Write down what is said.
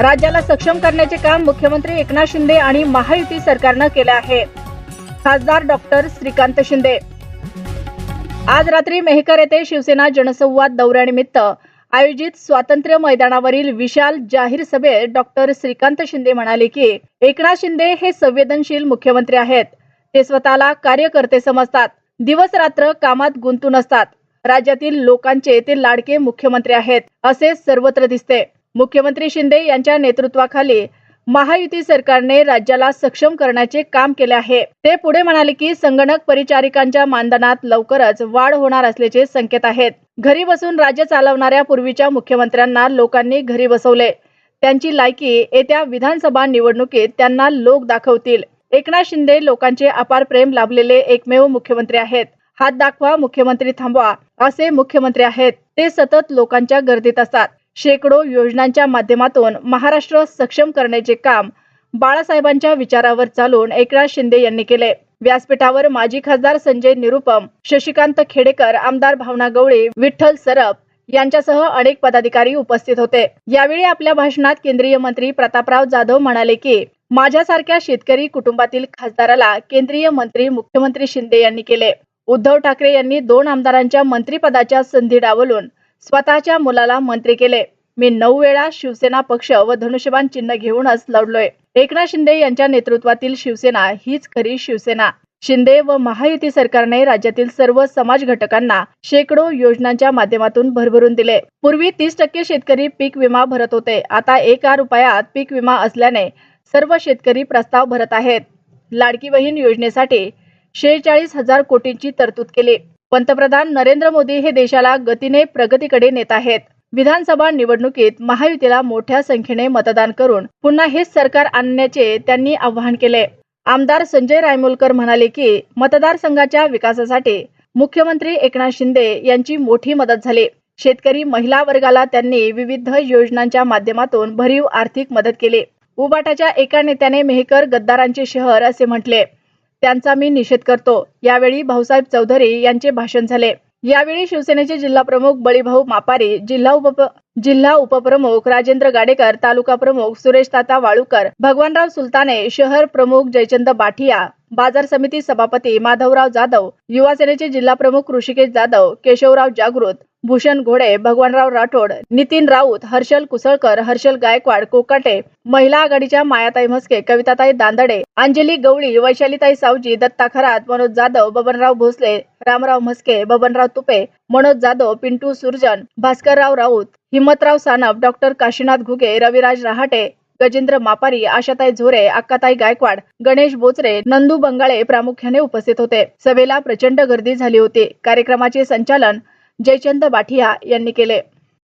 राज्याला सक्षम करण्याचे काम मुख्यमंत्री एकनाथ शिंदे आणि महायुती सरकारनं केलं आहे. खासदार डॉक्टर श्रीकांत शिंदे. आज रात्री मेहकर येथे शिवसेना जनसंवाद दौऱ्यानिमित्त आयोजित स्वातंत्र्य मैदानावरील विशाल जाहीर सभेत डॉक्टर श्रीकांत शिंदे म्हणाले की एकनाथ शिंदे हे संवेदनशील मुख्यमंत्री आहेत. ते स्वतःला कार्यकर्ते समजतात. दिवस रात्र कामात गुंतून असतात. राज्यातील लोकांचे ते लाडके मुख्यमंत्री आहेत असे सर्वत्र दिसते. मुख्यमंत्री शिंदे यांच्या नेतृत्वाखाली महायुती सरकारने राज्याला सक्षम करण्याचे काम केले आहे. ते पुढे म्हणाले की संगणक परिचारिकांच्या मानधनात लवकरच वाढ होणार असल्याचे संकेत आहेत. घरी बसून राज्य चालवणाऱ्या पूर्वीच्या मुख्यमंत्र्यांना लोकांनी घरी बसवले. त्यांची लायकी येत्या विधानसभा निवडणुकीत त्यांना लोक दाखवतील. एकनाथ शिंदे लोकांचे अपार प्रेम लाभलेले एकमेव मुख्यमंत्री आहेत. हात दाखवा मुख्यमंत्री थांबवा असे मुख्यमंत्री आहेत. ते सतत लोकांच्या गर्दीत असतात. शेकडो योजनांच्या माध्यमातून महाराष्ट्र सक्षम करण्याचे काम बाळासाहेबांच्या विचारावर चालून एकनाथ शिंदे यांनी केले. व्यासपीठावर माजी खासदार संजय निरुपम शशिकांत खेडेकर आमदार भावना गवळी विठ्ठल सरप यांच्यासह अनेक पदाधिकारी उपस्थित होते. यावेळी आपल्या भाषणात केंद्रीय मंत्री प्रतापराव जाधव म्हणाले की माझ्यासारख्या शेतकरी कुटुंबातील खासदाराला केंद्रीय मंत्री मुख्यमंत्री शिंदे यांनी केले. उद्धव ठाकरे यांनी दोन आमदारांच्या मंत्रिपदाच्या संधी डावलून स्वतःच्या मुलाला मंत्री केले. मी नऊ वेळा शिवसेना पक्ष व धनुष्यबाण चिन्ह घेऊनच लढलोय. एकनाथ शिंदे यांच्या नेतृत्वातील शिवसेना हीच खरी शिवसेना. शिंदे व महायुती सरकारने राज्यातील सर्व समाज घटकांना शेकडो योजनांच्या माध्यमातून भरभरून दिले. पूर्वी तीस टक्के शेतकरी पीक विमा भरत होते. आता एका रुपयात पीक विमा असल्याने सर्व शेतकरी प्रस्ताव भरत आहेत. लाडकी बहीण योजनेसाठी शेहेचाळीस हजार कोटींची तरतूद केली. पंतप्रधान नरेंद्र मोदी हे देशाला गतीने प्रगतीकडे नेत आहेत. विधानसभा निवडणुकीत महायुतीला मोठ्या संख्येने मतदान करून पुन्हा हेच सरकार आणण्याचे त्यांनी आवाहन केले. आमदार संजय रायमोलकर म्हणाले की मतदारसंघाच्या विकासासाठी मुख्यमंत्री एकनाथ शिंदे यांची मोठी मदत झाली. शेतकरी महिला वर्गाला त्यांनी विविध योजनांच्या माध्यमातून भरीव आर्थिक मदत केली. उबाटाच्या एका नेत्याने मेहकर गद्दारांचे शहर असे म्हटले. त्यांचा मी निषेध करतो. यावेळी भाऊसाहेब चौधरी यांचे भाषण झाले. यावेळी शिवसेनेचे जिल्हा प्रमुख बळीभाऊ मापारी जिल्हा उप जिल्हा उपप्रमुख राजेंद्र गाडेकर तालुका प्रमुख सुरेश ताता वाळूकर भगवानराव सुलताने शहर प्रमुख जयचंद बाठिया बाजार समिती सभापती माधवराव जाधव युवा सेनेचे जिल्हा प्रमुख ऋषिकेश जाधव केशवराव जागृत भूषण घोडे भगवानराव राठोड नितीन राऊत हर्षल कुसळकर हर्षल गायकवाड कोकाटे महिला आघाडीच्या मायाताई म्हस्के कविताताई दांदडे अंजली गवळी वैशालीताई सावजी दत्ता खरात मनोज जाधव बबनराव भोसले रामराव म्हस्के बबनराव तुपे मनोज जाधव पिंटू सुरजन भास्करराव राऊत हिम्मतराव सानप डॉक्टर काशीनाथ घुगे रविराज रहाटे गजेंद्र मापारी आशाताई झोरे अक्काताई गायकवाड गणेश बोचरे नंदू बंगाळे प्रामुख्याने उपस्थित होते. सभेला प्रचंड गर्दी झाली होती. कार्यक्रमाचे संचालन जयचंद बाठिया यांनी केले.